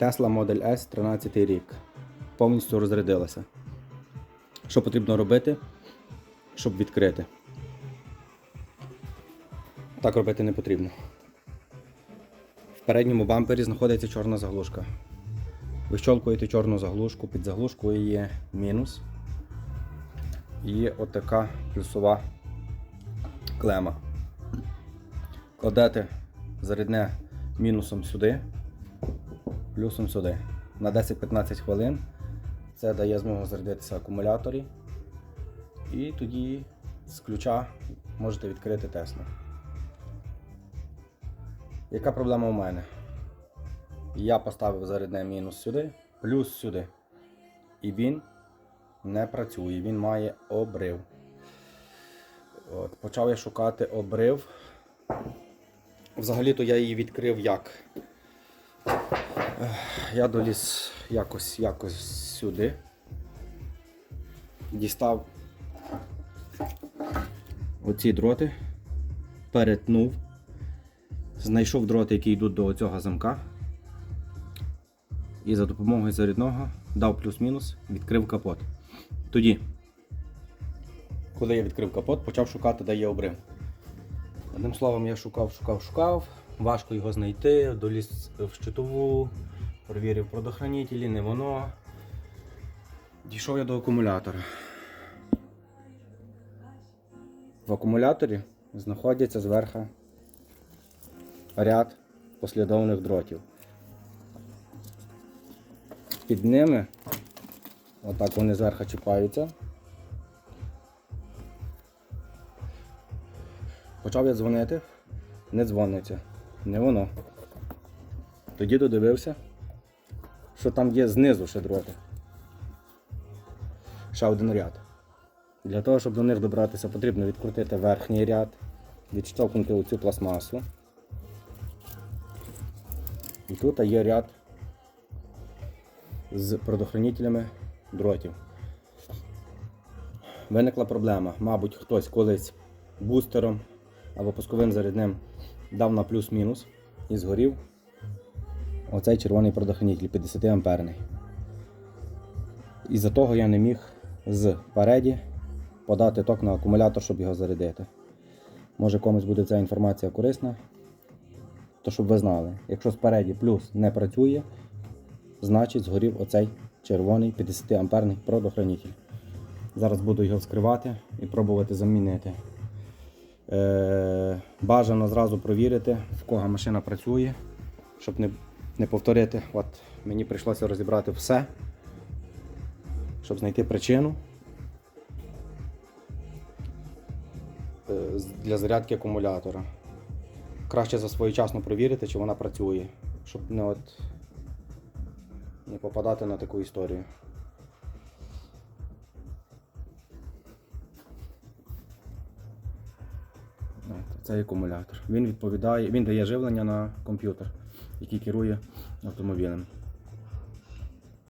Tesla Model S 13 рік. Повністю розрядилася. Що потрібно робити, щоб відкрити? Так робити не потрібно. В передньому бампері знаходиться чорна заглушка. Вищолкуєте чорну заглушку, під заглушкою є мінус. І отака плюсова клема. Кладете зарядне мінусом сюди, плюсом сюди. На 10-15 хвилин. Це дає змогу зарядитися акумуляторі. І тоді з ключа можете відкрити Теслу. Яка проблема у мене? Я поставив зарядне мінус сюди, плюс сюди. І він не працює, він має обрив. От, почав я шукати обрив. Взагалі-то я її відкрив як? Я доліз якось, якось сюди. Дістав оці дроти, перетнув, знайшов дроти, які йдуть до цього замка. І за допомогою зарядного дав плюс-мінус, відкрив капот. Тоді, коли я відкрив капот, почав шукати, де є обрив. Одним словом, я шукав, шукав, шукав. Важко його знайти, доліз в щитову, провірив продохранителі, не воно. Дійшов я до акумулятора. В акумуляторі знаходиться зверху ряд послідовних дротів. Під ними, отак вони зверху чіпаються. Почав я дзвонити, не дзвониться, не воно. Тоді додивився, що там є знизу ще дроти. Ще один ряд. Для того, щоб до них добратися, потрібно відкрутити верхній ряд, відштовхнути оцю пластмасу. І тут є ряд з предохранителями дротів. Виникла проблема. Мабуть, хтось колись бустером або пусковим зарядним дав на плюс-мінус і згорів оцей червоний предохранитель 50 амперний. Із-за того я не міг з переді подати ток на акумулятор, щоб його зарядити. Може комусь буде ця інформація корисна, то щоб ви знали, якщо спереді плюс не працює, значить згорів оцей червоний 50 амперний предохранитель. Зараз буду його вскривати і пробувати замінити. Е, бажано зразу провірити, в кого машина працює, щоб не, не повторити. От мені прийшлося розібрати все, щоб знайти причину е, для зарядки акумулятора. Краще за своєчасно провірити, чи вона працює, щоб не, от, не попадати на таку історію. Цей акумулятор. Він відповідає, він дає живлення на комп'ютер, який керує автомобілем.